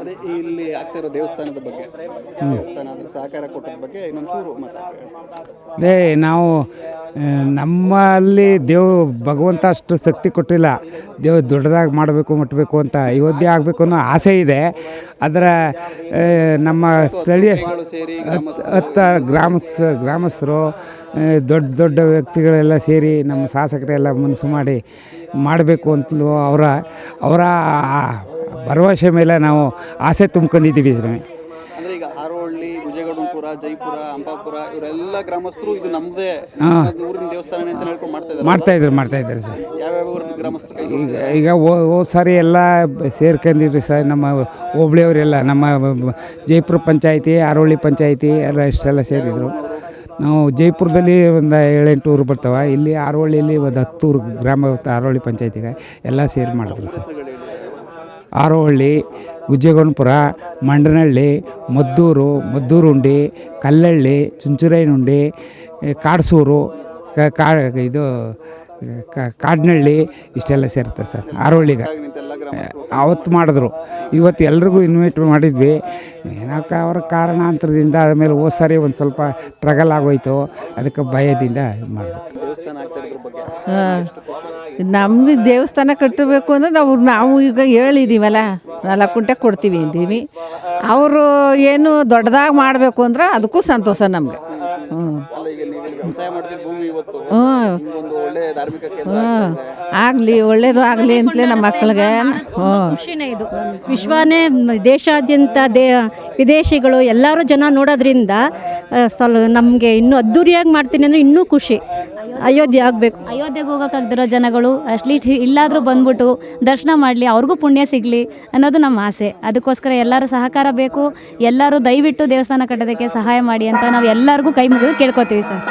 ಅದೇ ಇಲ್ಲಿ ಆಗ್ತಾ ಇರೋ ದೇವಸ್ಥಾನದ ಬಗ್ಗೆ. ದೇವಸ್ಥಾನ ಅದಕ್ಕೆ ಸಹಕಾರ ಕೊಟ್ಟದ ಬಗ್ಗೆ ಇನ್ನೊಂಚೂರು ಮಾತಾಡ್ತೀವಿ ಅದೇ ನಾವು ನಮ್ಮಲ್ಲಿ ದೇವ್ ಭಗವಂತ ಅಷ್ಟು ಶಕ್ತಿ ಕೊಟ್ಟಿಲ್ಲ. ದೇವ್ ದೊಡ್ಡದಾಗಿ ಮಾಡಬೇಕು ಮುಟ್ಟಬೇಕು ಅಂತ ಅಯೋಧ್ಯೆ ಆಗಬೇಕು ಅನ್ನೋ ಆಸೆ ಇದೆ. ಅದರ ನಮ್ಮ ಸ್ಥಳೀಯ ಹತ್ತ ಹತ್- ಹತ್ತು ಗ್ರಾಮಸ್ ಗ್ರಾಮಸ್ಥರು ದೊಡ್ಡ ದೊಡ್ಡ ವ್ಯಕ್ತಿಗಳೆಲ್ಲ ಸೇರಿ ನಮ್ಮ ಶಾಸಕರೆಲ್ಲ ಮನಸ್ಸು ಮಾಡಿ ಮಾಡಬೇಕು ಅಂತಲೂ ಅವರ ಅವರ ಭರವಸೆ ಮೇಲೆ ನಾವು ಆಸೆ ತುಂಬ್ಕೊಂಡಿದ್ದೀವಿ ಸ್ವಾಮಿ ಅಂದ್ರೆ ಈಗ ಹಾರೋಹಳ್ಳಿ ವಿಜಯಗೌಡಪುರ ಜೈಪುರ ಅಂಬಾಪುರ ಇವರೆಲ್ಲ ಗ್ರಾಮಸ್ಥರು ಇದು ನಮ್ಮದೇ ಊರಿನ ದೇವಸ್ಥಾನ ಅಂತ ಹೇಳ್ಕೊಂಡು ಮಾಡ್ತಾ ಇದ್ದಾರೆ ಮಾಡ್ತಾಯಿದ್ರು ಮಾಡ್ತಾಯಿದ್ದಾರೆ ಸರ್. ಯಾವ್ಯಾವ ಊರಿನ ಗ್ರಾಮಸ್ಥರು ಈಗ ಈಗ ಹೋದ ಸಾರಿ ಎಲ್ಲ ಸೇರ್ಕೊಂಡಿದ್ರಿ ಸರ್ ನಮ್ಮ ಹೋಬಳಿಯವರೆಲ್ಲ ನಮ್ಮ ಜೈಪುರ ಪಂಚಾಯಿತಿ ಆರೋಳಿ ಪಂಚಾಯಿತಿ ಎಲ್ಲ ಇಷ್ಟೆಲ್ಲ ಸೇರಿದರು. ನಾವು ಜೈಪುರದಲ್ಲಿ ಒಂದು ಏಳೆಂಟು ಊರು ಬರ್ತಾವೆ ಇಲ್ಲಿ ಆರೋಳಿಯಲ್ಲಿ ಒಂದು ಹತ್ತು ಊರು ಗ್ರಾಮ ಆರೋಳಿ ಪಂಚಾಯತಿಗೆ ಎಲ್ಲ ಸೇರಿ ಮಾಡಿದ್ರು ಸರ್. ಆರೋಹಳ್ಳಿ ಗುಜ್ಜೆಗೊಂಡಪುರ ಮಂಡನಹಳ್ಳಿ ಮದ್ದೂರು ಮದ್ದೂರುಂಡಿ ಕಲ್ಲಳ್ಳಿ ಚುಂಚುರೈನುಂಡಿ ಏ, ಕಾಡ್ಸೂರು ಕಾ ಇದು ಕ- ಕಾಡ್ನಹಳ್ಳಿ ಇಷ್ಟೆಲ್ಲ ಸೇರುತ್ತೆ ಸರ್ ಆರೋಳಿಗ ಅವತ್ತು ಮಾಡಿದ್ರು. ಇವತ್ತು ಎಲ್ರಿಗೂ ಇನ್ವೈಟ್ ಮಾಡಿದ್ವಿ. ಏನಕ್ಕ ಅವ್ರ ಕಾರಣಾಂತರದಿಂದ ಆದಮೇಲೆ ಹೋದ ಸಾರಿ ಒಂದು ಸ್ವಲ್ಪ ಟ್ರಗಲ್ ಆಗೋಯ್ತು. ಅದಕ್ಕೆ ಭಯದಿಂದ ಇದು ಬಗ್ಗೆ ನಮಗೆ ದೇವಸ್ಥಾನ ಕಟ್ಟಬೇಕು ಅಂದ್ರೆ ನಾವು ನಾವು ಈಗ ಹೇಳಿದ್ದೀವಲ್ಲ ನಾಲ್ಕು ಕುಂಟೆ ಕೊಡ್ತೀವಿ ಅಂದೀವಿ ಅವರು ಏನು ದೊಡ್ಡದಾಗಿ ಮಾಡಬೇಕು ಅಂದ್ರೆ ಅದಕ್ಕೂ ಸಂತೋಷ ನಮಗೆ. ಹ್ಞೂ ಹ್ಞೂ. ಆಗಲಿ ಒಳ್ಳೇದು ಆಗ್ಲಿ ಅಂತಲೇ ನಮ್ಮ ಮಕ್ಕಳಿಗೆ. ಹ್ಞೂ. ಖುಷಿನೇ ಇದು. ವಿಶ್ವನೇ ದೇಶಾದ್ಯಂತ ದೇ ವಿದೇಶಿಗಳು ಎಲ್ಲರೂ ಜನ ನೋಡೋದ್ರಿಂದ ಸ್ವಲ್ಪ ಸ್ವಲ್ ನಮಗೆ ಇನ್ನೂ ಅದ್ದೂರಿಯಾಗಿ ಮಾಡ್ತೀನಿ ಅಂದರೆ ಇನ್ನೂ ಖುಷಿ. ಅಯೋಧ್ಯೆ ಆಗಬೇಕು. ಅಯೋಧ್ಯೆಗೆ ಹೋಗೋಕ್ಕಾಗ್ದಿರೋ ಜನಗಳು ಅಟ್ಲೀಸ್ಟ್ ಇಲ್ಲಾದರೂ ಬಂದ್ಬಿಟ್ಟು ದರ್ಶನ ಮಾಡಲಿ ಅವ್ರಿಗೂ ಪುಣ್ಯ ಸಿಗಲಿ ಅನ್ನೋದು ನಮ್ಮ ಆಸೆ. ಅದಕ್ಕೋಸ್ಕರ ಎಲ್ಲರೂ ಸಹಕಾರ ಬೇಕು. ಎಲ್ಲರೂ ದಯವಿಟ್ಟು ದೇವಸ್ಥಾನ ಕಟ್ಟೋದಕ್ಕೆ ಸಹಾಯ ಮಾಡಿ ಅಂತ ನಾವು ಎಲ್ಲರಿಗೂ ಕೈ ಮುಗಿದು ಕೇಳ್ಕೊತೀವಿ ಸರ್.